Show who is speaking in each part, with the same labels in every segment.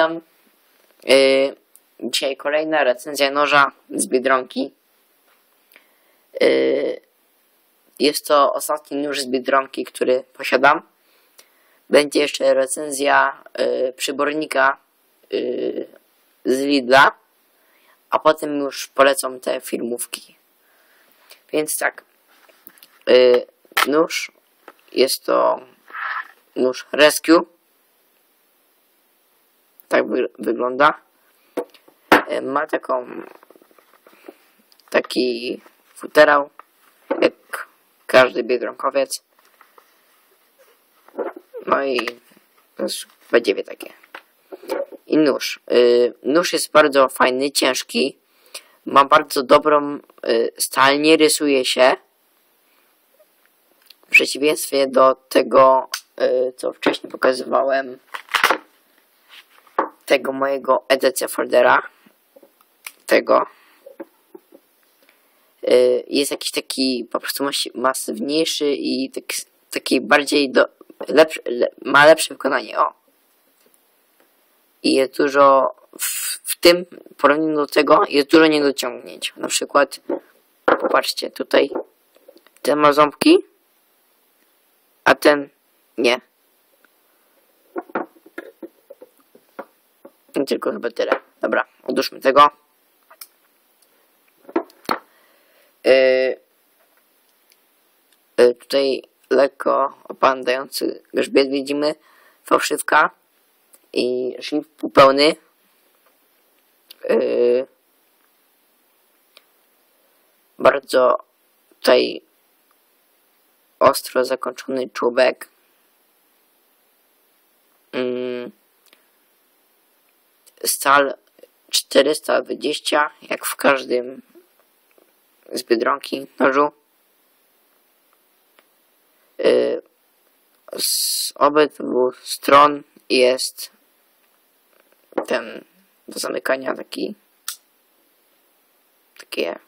Speaker 1: witam. Yy, dzisiaj kolejna recenzja noża z Biedronki. Yy, jest to ostatni nóż z Biedronki, który posiadam. Będzie jeszcze recenzja yy, przybornika yy, z Lidla, a potem już polecą te filmówki. Więc tak, yy, nóż jest to nóż Rescue tak wy wygląda. E, ma taką taki futerał, jak każdy biedronkowiec. No i będzie takie. I nóż. Yy, nóż jest bardzo fajny, ciężki. Ma bardzo dobrą yy, stal, nie rysuje się. W przeciwieństwie do tego, co wcześniej pokazywałem tego mojego edycja foldera tego y, jest jakiś taki po prostu masywniejszy i taki, taki bardziej do, lepszy, le, ma lepsze wykonanie, o. I jest dużo, w, w tym porównaniu do tego jest dużo niedociągnięć. Na przykład, popatrzcie, tutaj ten ma ząbki, a ten nie. I tylko chyba tyle. Dobra, odłóżmy tego. Yy, yy, tutaj lekko opadający grzbiet widzimy. Fałszywka i szlif półpełny. Yy, bardzo tutaj ostro zakończony czubek. Yy stal 420, jak w każdym z Biedronki nożu. Y, z obydwu stron jest ten do zamykania taki takie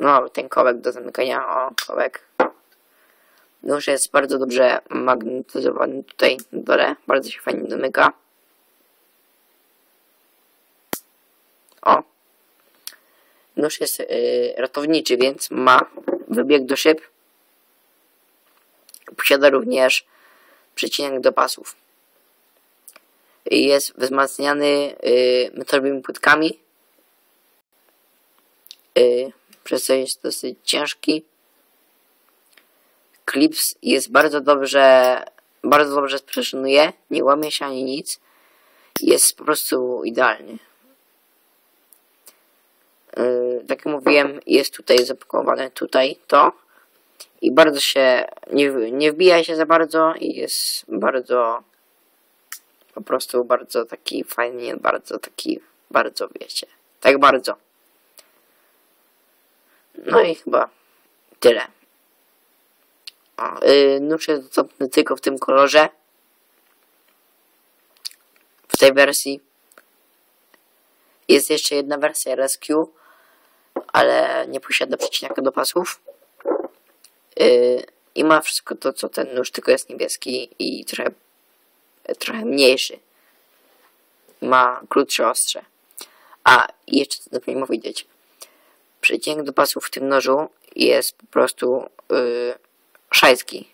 Speaker 1: no ten kołek do zamykania o kołek nóż jest bardzo dobrze magnetyzowany tutaj na dole bardzo się fajnie domyka O. Nóż jest yy, ratowniczy, więc ma wybieg do szyb. Posiada również przecinek do pasów. Jest wzmacniany yy, metalowymi płytkami. Yy, przez co jest dosyć ciężki. Klips jest bardzo dobrze, bardzo dobrze sprężynuje, nie łamie się ani nic. Jest po prostu idealny. Yy, tak jak mówiłem, jest tutaj zapakowane tutaj to i bardzo się nie, nie wbija się za bardzo i jest bardzo po prostu bardzo taki fajnie, bardzo taki, bardzo wiecie, tak bardzo. No i chyba tyle. O, yy, nóż jest dostępny tylko w tym kolorze. W tej wersji. Jest jeszcze jedna wersja Rescue ale nie posiada przecinaka do pasów. Yy, I ma wszystko to, co ten nóż, tylko jest niebieski i trochę, trochę mniejszy. Ma krótsze ostrze. A, jeszcze co zapomniałem powiedzieć. Przecinek do pasów w tym nożu jest po prostu yy, szajski.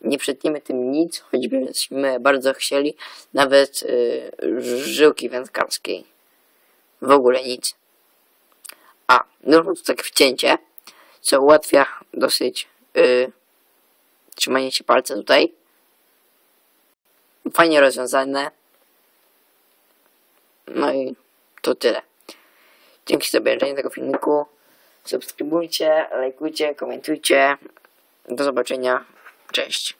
Speaker 1: Nie przetniemy tym nic, choćbyśmy bardzo chcieli, nawet yy, żyłki wędkarskiej. W ogóle nic. A, no tu takie wcięcie, co ułatwia dosyć yy, trzymanie się palca tutaj. Fajnie rozwiązane. No i to tyle. Dzięki za obejrzenie tego filmiku. Subskrybujcie, lajkujcie, komentujcie. Do zobaczenia. Cześć.